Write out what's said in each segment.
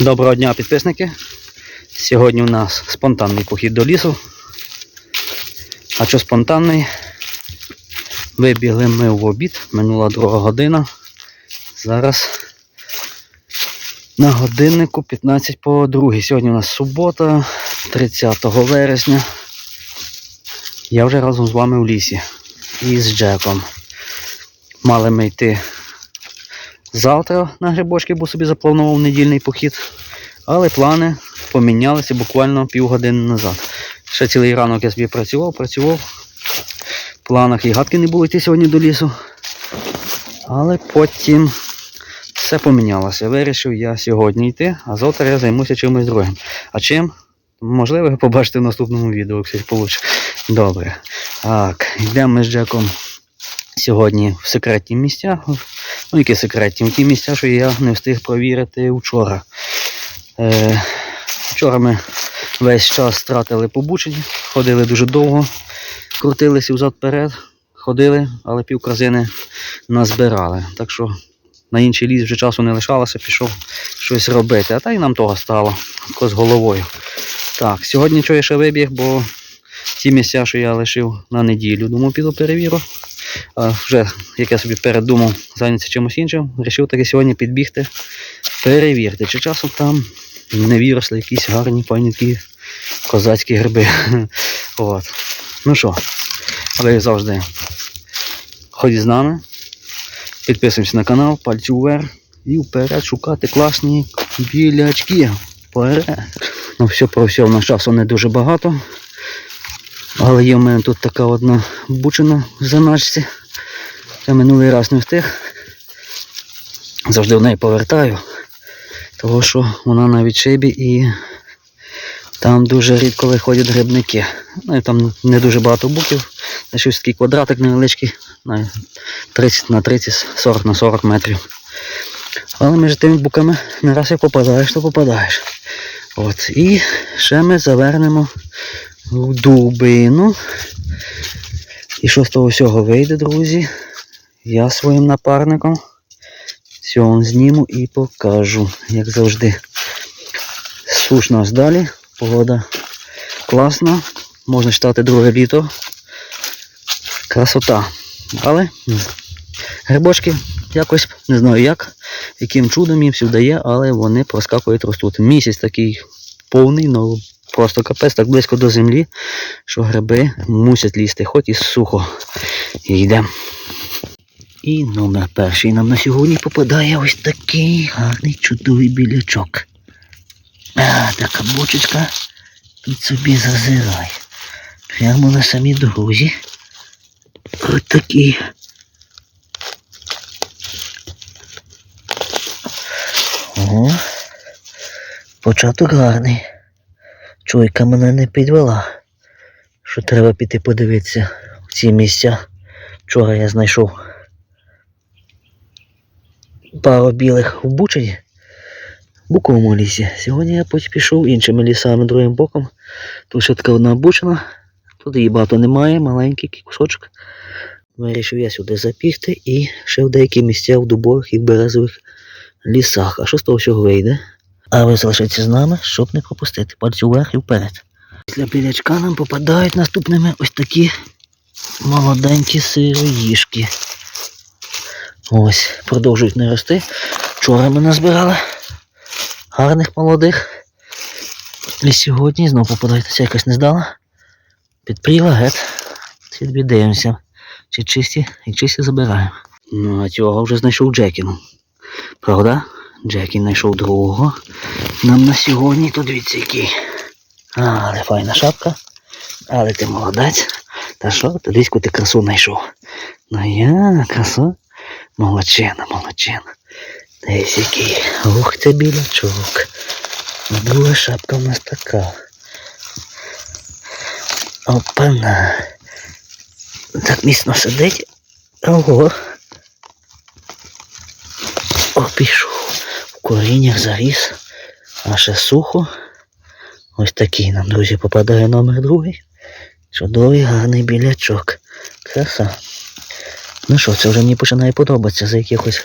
Доброго дня, підписники. Сьогодні у нас спонтанний похід до лісу. А що спонтанний? Вибігли ми в обід, минула друга година. Зараз на годиннику 15 по 2. Сьогодні у нас субота, 30 вересня. Я вже разом з вами в лісі із Джеком. Мали ми йти завтра на грибочки, бо собі запланував недільний похід. Але плани помінялися буквально півгодини назад. Ще цілий ранок я собі працював, працював. В планах і гадки не було йти сьогодні до лісу. Але потім все помінялося. Вирішив я сьогодні йти, а завтра я займуся чимось другим. А чим? Можливо, ви побачите в наступному відео, якщо вийде. Добре. Так, йдемо ми з Джеком сьогодні в секретні місця. Ну, які секретні? Ті місця, що я не встиг провірити вчора. Е, вчора ми весь час втратили по ходили дуже довго, крутилися взад-перед, ходили, але пів корзини назбирали. Так що на інший ліс вже часу не лишалося, пішов щось робити. А та й нам того стало з головою. Так, сьогодні чого я ще вибіг, бо ті місця, що я лишив на неділю, думаю, піду перевірю. А вже, як я собі передумав зайнятися чимось іншим, вирішив таки сьогодні підбігти, перевірити, чи часом там не виросли якісь гарні паніки козацькі гриби. От. Ну що, але як завжди, ходіть з нами, підписуємося на канал, пальці вверх і вперед шукати класні білячки. Вперед. Ну все про все в нас часу не дуже багато. Але є в мене тут така одна бучина в заначці. Я минулий раз не встиг. Завжди в неї повертаю. Тому що вона на відшибі і там дуже рідко виходять грибники. Ну і там не дуже багато буків. Щось такий квадратик невеличкий, 30 на 30, 40 на 40 метрів. Але між тими буками не раз як попадаєш, то попадаєш. От. І ще ми завернемо в дубину. І що з того всього вийде, друзі? Я своїм напарником все зніму і покажу, як завжди. Суш нас далі, погода класна, можна читати друге літо. Красота. Але грибочки якось не знаю як, яким чудом їм сюди є, але вони проскакують ростуть. Місяць такий повний, ну просто капець, так близько до землі, що гриби мусять лізти, хоч і сухо. І йдемо. І номер перший нам на сьогодні попадає ось такий гарний чудовий білячок. А, така бочечка тут собі зазирає. Прямо на самій дорозі. Ось такий. Ого. Початок гарний. Чуйка мене не підвела. Що треба піти подивитися в ці місця. Вчора я знайшов пару білих в Бучині, в Буковому лісі. Сьогодні я пішов іншими лісами другим боком. Тут ще така одна бучина. Тут її багато немає, маленький кусочок. Вирішив я сюди запігти і ще в деякі місця в дубових і березових лісах. А що з того всього вийде? А ви залишіться з нами, щоб не пропустити. Пальцю вверх і вперед. Після білячка нам попадають наступними ось такі молоденькі сироїшки. Ось, продовжують не рости. Вчора ми назбирали гарних молодих. І сьогодні знову попадається якось не здала. Підпріла гет. Ці дивимося. Чи чисті, і чисті забираємо. Ну, а цього вже знайшов Джекіну. Правда? Джекін знайшов другого. Нам на сьогодні то дивіться. А, але файна шапка. Але ти молодець. Та що, ти десь ти красу знайшов. Ну я красу. Молодчина, молодчина. Десь який. Ух ти білячок. Друга шапка в нас така. Опана. Так міцно сидить. Ого. О, пішов. В коріннях заріс. А ще сухо. Ось такий нам, друзі, попадає номер другий. Чудовий гарний білячок. Краса. Ну що, це вже мені починає подобатися за якихось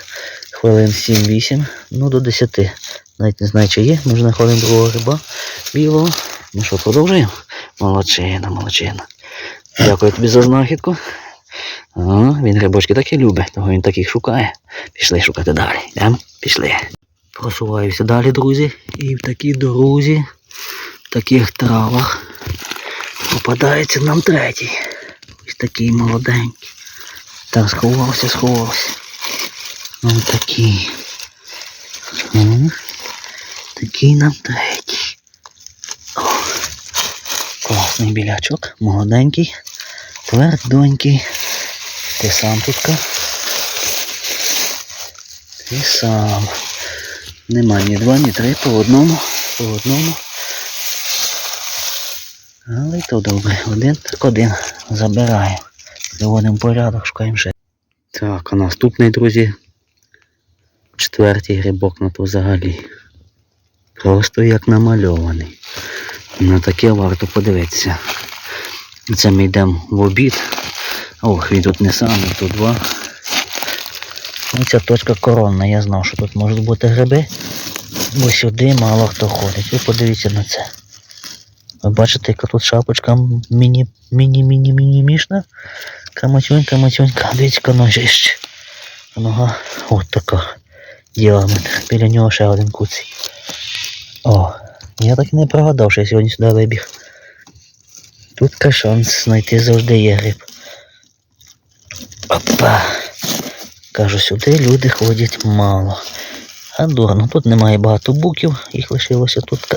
хвилин 7-8, ну до 10. Навіть не знаю, чи є, може на хвилин другого гриба білого. Ну що, продовжуємо? Молодчина, молодчина. Дякую тобі за знахідку. Ага, він грибочки такі любить, того він таких шукає. Пішли шукати далі. Йдем? Пішли. Просуваюся далі, друзі. І в такій дорозі, в таких травах попадається нам третій. Ось такий молоденький. Так, сховався, сховався. Ось такий. Такий нам третій. О, класний білячок, молоденький, твердонький. Ти сам тутка. Ти сам. Нема ні два, ні три, по одному, по одному. Але й то добре. Один так один. Забираємо. Приводимо в порядок, шукаємо ще. Так, а наступний, друзі. Четвертий грибок на то взагалі. Просто як намальований. На таке варто подивитися. Це ми йдемо в обід. Ох, він тут не сам, тут два. Оця точка коронна, я знав, що тут можуть бути гриби, бо сюди мало хто ходить. Ви подивіться на це. Ви бачите, яка тут шапочка міні, міні, міні, міні мішна. Каматюнька, матюнька, дивіться ножище. Нога от така. Діаметр. Біля нього ще один куций. О, я так і не прогадав, що я сьогодні сюди вибіг. Тут шанс знайти завжди є гриб. Опа. Кажу, сюди люди ходять мало. А дурно, тут немає багато буків, їх лишилося тут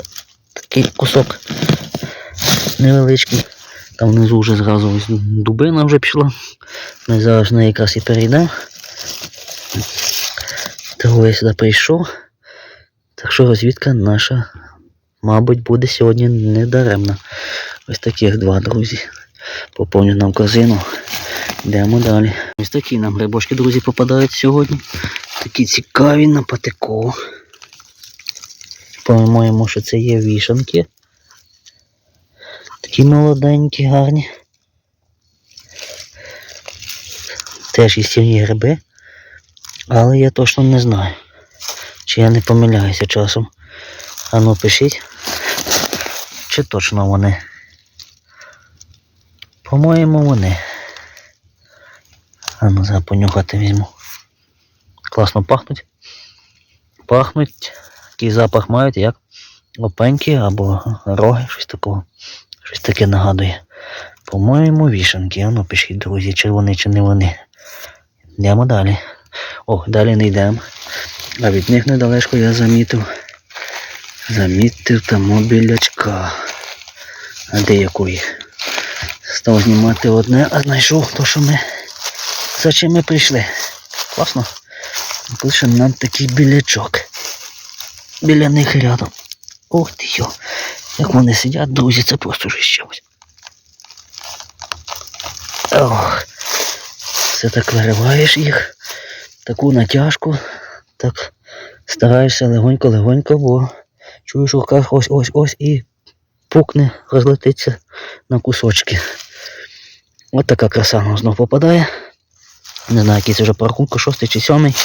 такий кусок невеличкий. Там внизу вже зразу дубина вже пішла. Ми зараз на якраз і перейдемо. Того я сюди прийшов. Так що розвідка наша, мабуть, буде сьогодні недаремна. Ось таких два, друзі. Поповню нам корзину. Йдемо далі. Ось такі нам грибочки, друзі, попадають сьогодні. Такі цікаві на патику. По-моєму, що це є вішанки. Такі молоденькі, гарні. Теж істівні гриби. Але я точно не знаю. Чи я не помиляюся часом. Ану пишіть. Чи точно вони? По-моєму, вони. А ну зараз понюхати візьму. Класно пахнуть. Пахнуть. Такий запах мають, як лопеньки або роги, щось такого. Щось таке нагадує. По-моєму, вішанки. А ну пишіть, друзі, чи вони, чи не вони. Йдемо далі. О, далі не йдемо. А від них недалечко я замітив. Замітив там білячка. А де якої? Став знімати одне, а знайшов то, що ми. За чим ми прийшли. Класно. Пише нам такий білячок. Біля них рядом. Ух ти йо. Як вони сидять, друзі, це просто вже щось. Ох. Це так вириваєш їх. Таку натяжку. Так стараєшся легонько-легонько, бо чуєш в руках ось ось ось і пукне, розлетиться на кусочки. От така краса нам знов попадає. Не знаю, який це вже по рахунку, шостий чи сьомий.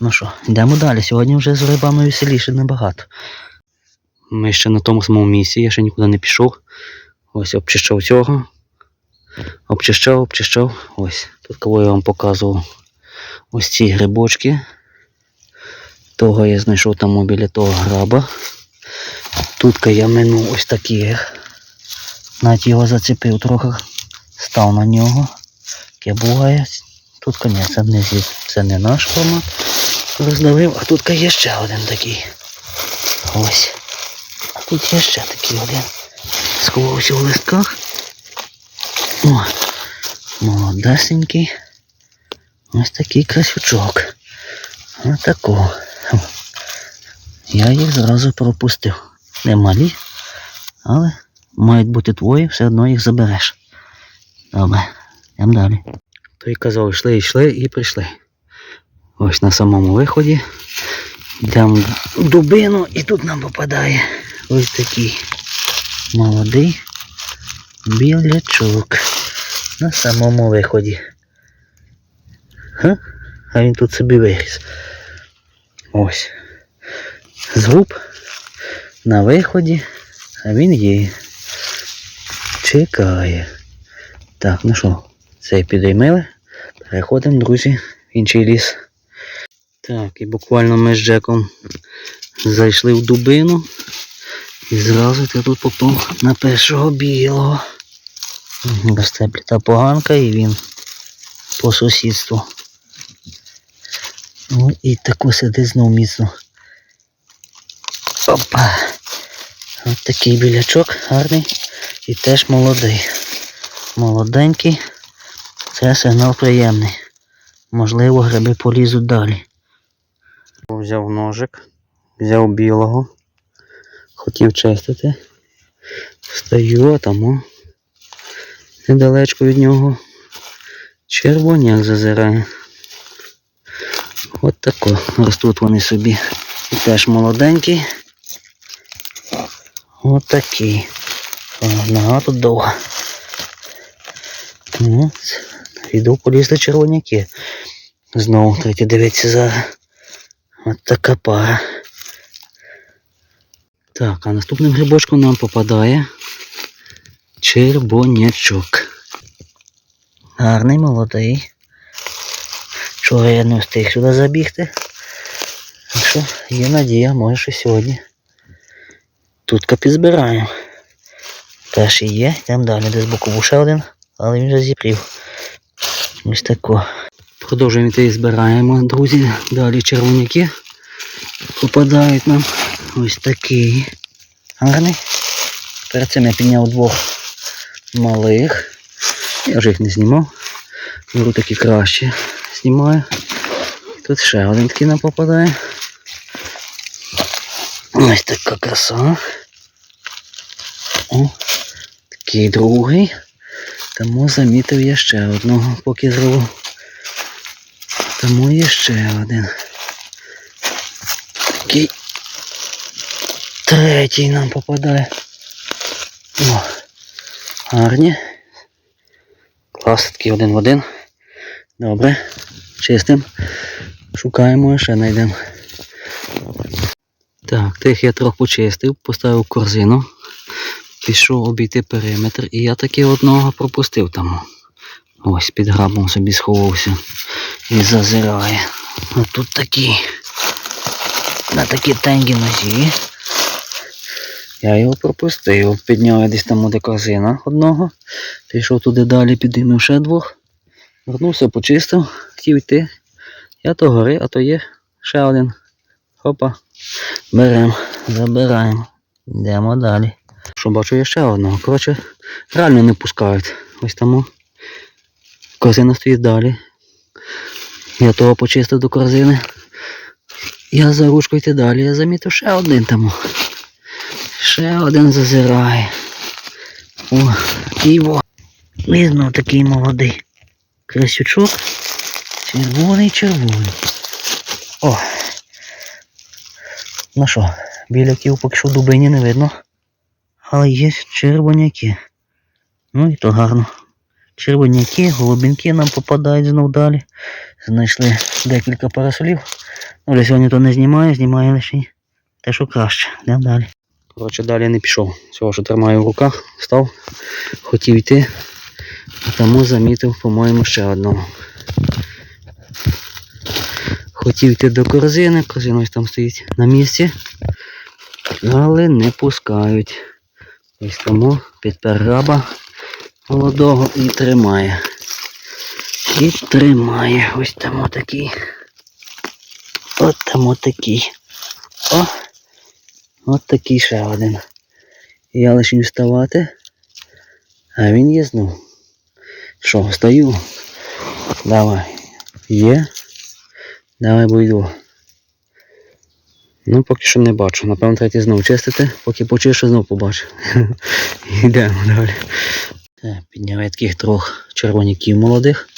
Ну що, йдемо далі. Сьогодні вже з рибами веселіше набагато. Ми ще на тому самому місці, я ще нікуди не пішов. Ось обчищав цього. Обчищав, обчищав. Ось. Тут кого я вам показував. Ось ці грибочки. Того я знайшов там біля того граба. Тут я минув ось таких. Навіть його зацепив трохи. Став на нього. Буває. Тут, конечно, це не, зі- це не наш формат. Роздавив, а тут є ще один такий. Ось. А тут є ще такий один. Сховався в листках. О, молодесенький. Ось такий красючок. Ось такого. Я їх зразу пропустив. Не малі, але мають бути твої, все одно їх забереш. Добре, йдемо далі. То й казав, йшли, йшли і прийшли. Ось на самому виході. Йдемо в дубину і тут нам попадає ось такий молодий білячок. На самому виході. Ха? А він тут собі виріс. Ось. Згуб на виході, а він є. Чекає. Так, ну що, цей підіймили. Переходимо, друзі, в інший ліс. Так, і буквально ми з Джеком зайшли в дубину. І зразу ти тут попав на першого білого. Росте пліта поганка і він по сусідству. Ну і таку сидить знов міцно. Опа. Ось такий білячок гарний і теж молодий. Молоденький. Це сигнал приємний. Можливо, гриби полізуть далі. Взяв ножик, взяв білого, хотів чистити. А там недалечко від нього. Червоняк зазирає. От тако. Ростуть вони собі. І теж молоденький. От такий. О, Нога тут довга. Ну, Йду полізли червоняки. Знову третє дивиться зараз. От така пара. Так, а наступним грибочком нам попадає червонячок. Гарний, молодий. Вчора я не встиг сюди забігти. Що є надія, може що сьогодні. Тут підзбираємо. Перший є, йдемо далі, десь бокову ще один, але він вже зіпрів. Ось тако. Продовжуємо йти і збираємо, друзі. Далі червоняки попадають нам. Ось такий. Гарний. Перед цим я підняв двох малих. Я вже їх не знімав. Беру такі кращі. Знімаю. Тут ще один такий нам попадає. Ось така краса. О, такий другий. Тому замітив я ще одного, поки зробив. Тому є ще один. Такий третій нам попадає. О, гарні. Клас, такий один в один. Добре. Чистим. Шукаємо, ще знайдемо. Так, тих я трохи почистив, поставив корзину. Пішов обійти периметр і я таки одного пропустив там. Ось під грабом собі сховався і зазирає. А тут такі. На такі тенгі ножі. Я його пропустив. Підняв я десь там до корзина одного. Пішов туди далі, підіймав ще двох. Вернувся, почистив, хотів йти. Я то гори, а то є ще один. Хопа. Беремо, забираємо. Йдемо далі. Що бачу, є ще одного. Коротше, реально не пускають. Ось тому. Корзина стоїть далі. Я того почистив до корзини. Я за ручку йти далі. Я замітив ще один там. Ще один зазирає. О, Іво. І знов такий молодий. Красючок. Червоний, червоний. О. Ну що, біляків поки що дубині не видно. Але є червоняки. Ну і то гарно. Червоняки, голубінки нам попадають знов далі. Знайшли декілька парасолів. Ну, для сьогодні то не знімаю, знімаю лише те, що краще. Йдемо далі. Коротше, далі не пішов. Цього, що тримаю в руках, став, хотів йти, а тому замітив, по-моєму, ще одного. Хотів йти до корзини, корзина там стоїть на місці, але не пускають. Ось тому підпер граба молодого і тримає. І тримає. Ось там отакий. От там отакий. О! От такий ще один. Я лише вставати, а він є знов. Що, встаю? Давай. Є. Давай бо йду. Ну, поки що не бачу. Напевно, третій знов чистити, поки почишу, знов побачу. Йдемо далі. Підняв я таких трьох червоняків молодих.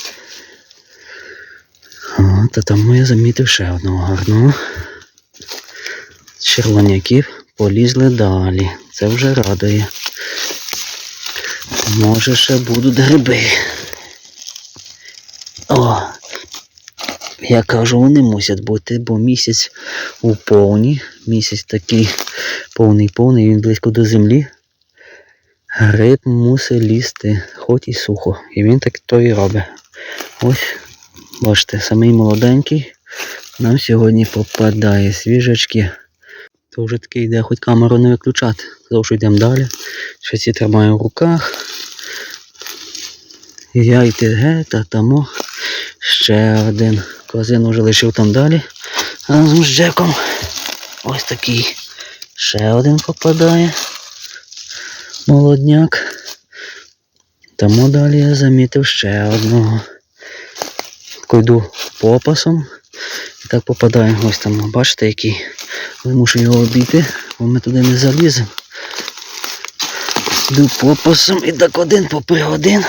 А там я замітив ще одного гарного. Червоняків полізли далі. Це вже радує. Може ще будуть гриби. О! Я кажу, вони мусять бути, бо місяць у повні, місяць такий повний повний, він близько до землі. Гриб мусить лізти, хоч і сухо. І він так то і робить. Ось, бачите, самий молоденький нам сьогодні попадає свіжачки. То вже такий йде, хоч камеру не виключати. Що йдемо далі. Ще ці тримаю в руках. Я йти а тому ще один. Корзину вже лишив там далі. Разом з Джеком. Ось такий. Ще один попадає. Молодняк. Тому далі я замітив ще одного. Йду попасом. І так попадаю. Ось там, бачите, який. Але мушу його обійти, бо ми туди не заліземо. Йду попасом і так один попри один.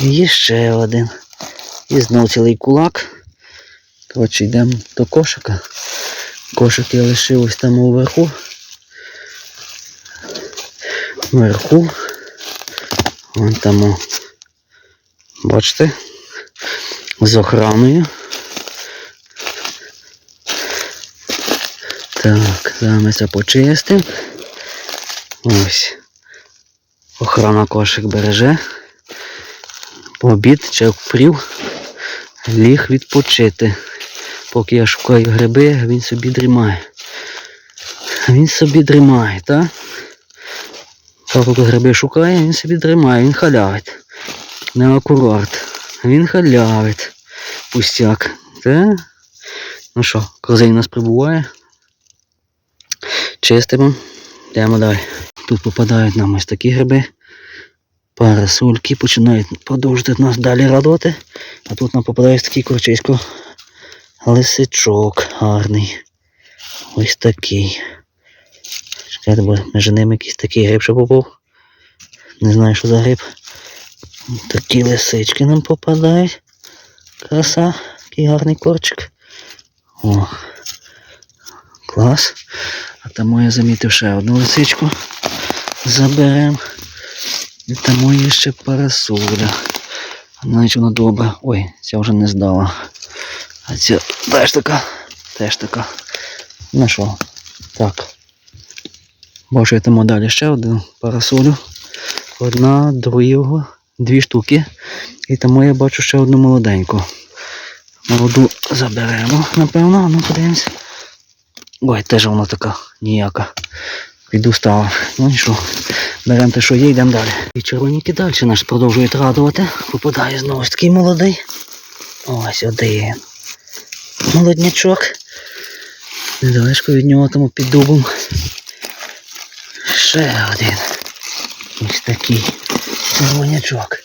І ще один. І знов цілий кулак. Коротше, йдемо до кошика. Кошик я лишив ось там уверху. Вверху. Вон там. о. Бачите? З охраною. Так, зараз ми це почистимо. Ось. Охрана кошик береже. Обід чи впрів. Ліг відпочити. Поки я шукаю гриби, він собі дрімає. Він собі дрімає, так? Поки гриби шукає, він собі дрімає, він халявить. Не акурат. Він халявить. Пустяк. Та? Ну що, корзин у нас прибуває. Чистимо. Йдемо далі. Тут попадають нам ось такі гриби. Парасольки починають продовжувати нас далі радувати. А тут нам попадає такий корчисько. Лисичок гарний. Ось такий. Чекайте, бо між ними якийсь такий гриб ще попав. Не знаю, що за гриб. Такі лисички нам попадають. Краса, який гарний корчик. О. Клас. А тому я замітив ще одну лисичку. Заберемо. І тому є ще парасоля. Значить вона добра. Ой, ця вже не здала. А ця теж така. Теж така. Ну що? Так. Я тому далі ще одну парасолю. Одна, другого, дві штуки. І тому я бачу ще одну молоденьку. Молоду заберемо, напевно, ну подивимось. Ой, теж вона така ніяка. Піду стала. Ну нічого. Беремо те, що є, йдемо далі. І червоніки далі нас продовжують радувати. Попадає знову ж такий молодий. Ось один. Молоднячок. Недалечко від нього тому під дубом. Ще один. Ось такий червонячок.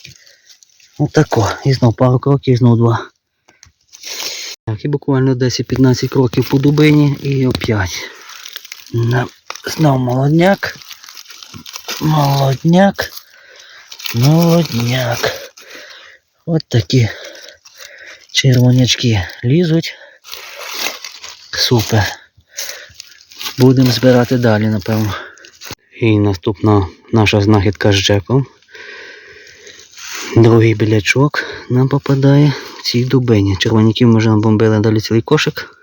Отако. І знов пару кроків, і знов два. Так, і буквально 10-15 кроків по дубині і опять. Знов молодняк. Молодняк. Молодняк. От такі червонячки лізуть. Супер. Будемо збирати далі, напевно. І наступна наша знахідка з Джеком. Другий білячок нам попадає в цій дубині. Червоняків ми вже набомбили далі цілий кошик.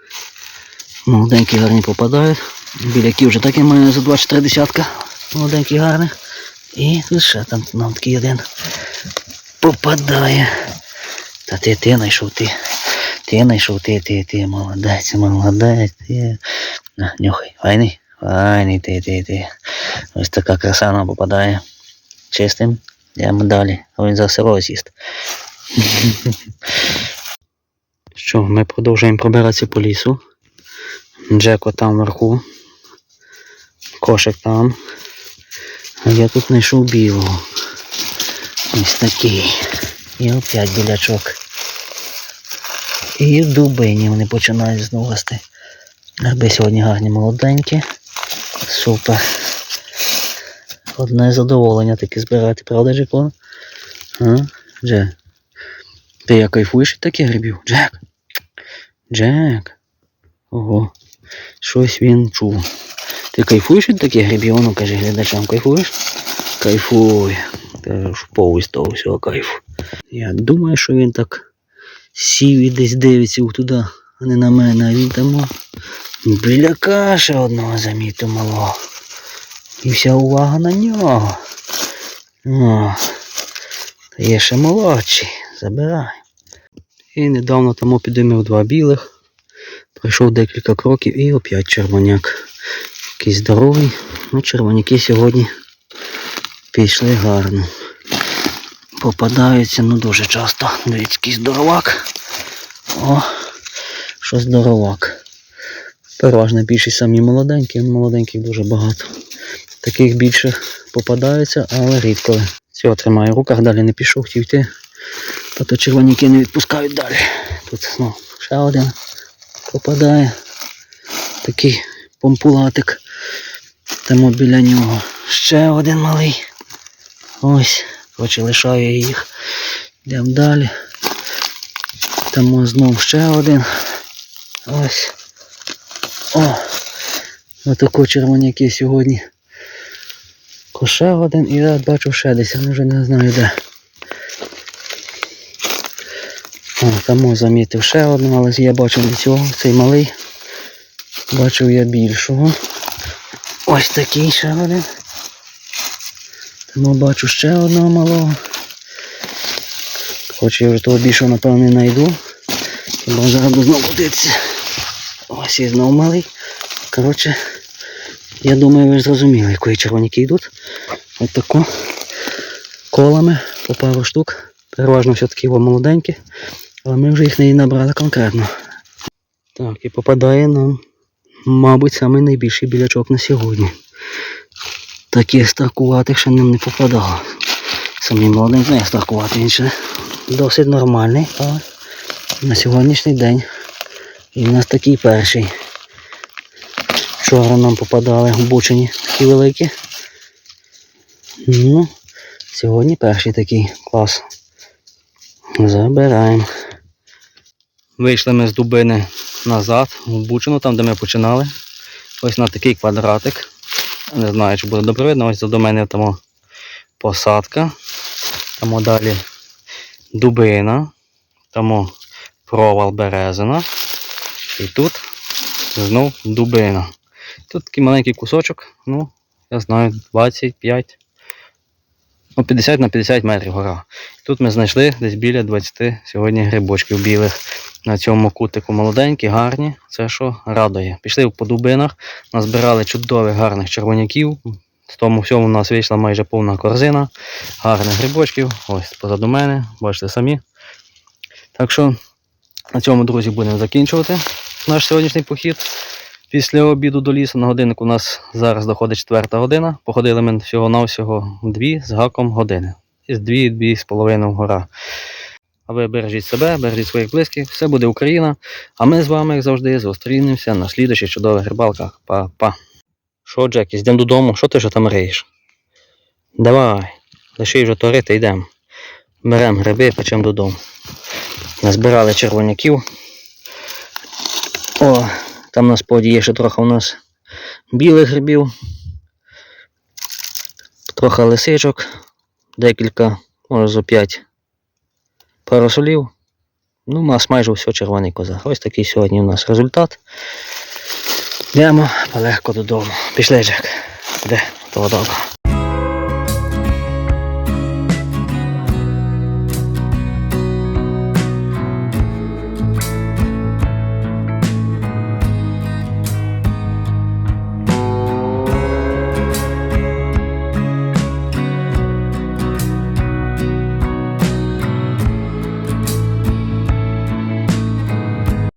Молоденькі гарні попадають. Біляки вже так і маю за 24 десятка. Молоденькі гарних. І ще там нам такий один попадає. Та ти ти знайшов ти. Ти знайшов ти, ти, ти, молодець, молодець, ти. На, нюхай, файний, файний ти, ти, ти. Ось така краса нам попадає. Чистим. Йдемо далі. Він за село з'їсть. Що, ми продовжуємо пробиратися по лісу. Джеко там вверху. Кошик там. А я тут знайшов білого. Ось такий. І опять білячок. І дубині вони починають знову рости. Гриби сьогодні гарні молоденькі. Супер. Одне задоволення таке збирати, правда, Джеко? А? Джек. Ти як кайфуєш від таких грибів? Джек. Джек. Ого. Щось він чув. Ти кайфуєш від таких грибів? Ну кажи глядачам, кайфуєш? Кайфує. Ти ж з того всього кайфу. Я думаю, що він так сів і десь дивиться туди, а не на мене, а він там біля каші одного замітив малого. І вся увага на нього. О, є ще молодший, забирай. І недавно тому підіймав два білих. Пройшов декілька кроків і опять червоняк. Якийсь здоровий. Ну, червоняки сьогодні пішли гарно. Попадаються ну дуже часто. Дивіться, який здоровак. О, що здоровак. Переважно більшість самі молоденькі, молоденьких дуже багато. Таких більше попадаються, але рідко. Цього тримаю в руках, далі не пішов, хотів йти. Та то червоняки не відпускають далі. Тут ну, ще один попадає. Такий помпулатик. Тому біля нього ще один малий. Ось, коротше, лишаю їх. Йдемо далі. Тому знов ще один. Ось. О! Отако червоняки сьогодні. Ще один і я бачу ще десь, я вже не знаю де. О, тому замітив ще одного, але я бачив до цього, цей малий. Бачив я більшого. Ось такий ще один. Тому бачу ще одного малого. Хоч я вже того більшого, напевно, не знайду. Хіба зараз буду знову дивитися. Ось і знову малий. Коротше, я думаю, ви зрозуміли, якої червоняки йдуть. Ось тако. Колами по пару штук. Переважно все-таки во молоденькі. Але ми вже їх не набрали конкретно. Так, і попадає нам, мабуть, самий найбільший білячок на сьогодні. Таких старкуватих ще нам не попадало. Самі молоденькі, не старкувати, він ще досить нормальний, але на сьогоднішній день і в нас такий перший. Вчора нам попадали бучені такі великі. Ну, сьогодні перший такий клас. Забираємо. Вийшли ми з дубини назад, в Бучину, там де ми починали. Ось на такий квадратик. Не знаю, чи буде добре видно, ось до мене там посадка. Там далі дубина, там провал березина. І тут знов дубина. Тут такий маленький кусочок, ну, я знаю, 25, ну, 50 на 50 метрів гора. Тут ми знайшли десь біля 20 сьогодні грибочків білих. На цьому кутику молоденькі, гарні. Це що радує. Пішли по дубинах, назбирали чудових гарних червоняків. З тому всьому у нас вийшла майже повна корзина гарних грибочків. Ось позаду мене, бачите самі. Так що на цьому, друзі, будемо закінчувати наш сьогоднішній похід. Після обіду до лісу на годинник у нас зараз доходить четверта година. Походили ми всього-навсього дві з гаком години. З половиною гора. А ви бережіть себе, бережіть своїх близьких, все буде Україна. А ми з вами, як завжди, зустрінемося на слідуючих чудових рибалках. Па-па. Що, Джек, йдемо додому, що ти що там риєш? Давай, лиши вже то рити, йдемо. Беремо гриби, печемо додому. Назбирали червоняків. О, там на споді є ще трохи у нас білих грибів. Трохи лисичок, декілька, може зо п'ять парасолів. Ну, у нас майже все червоний козак. Ось такий сьогодні у нас результат. Йдемо полегко додому. Пішли, Джек. Де? Того добре.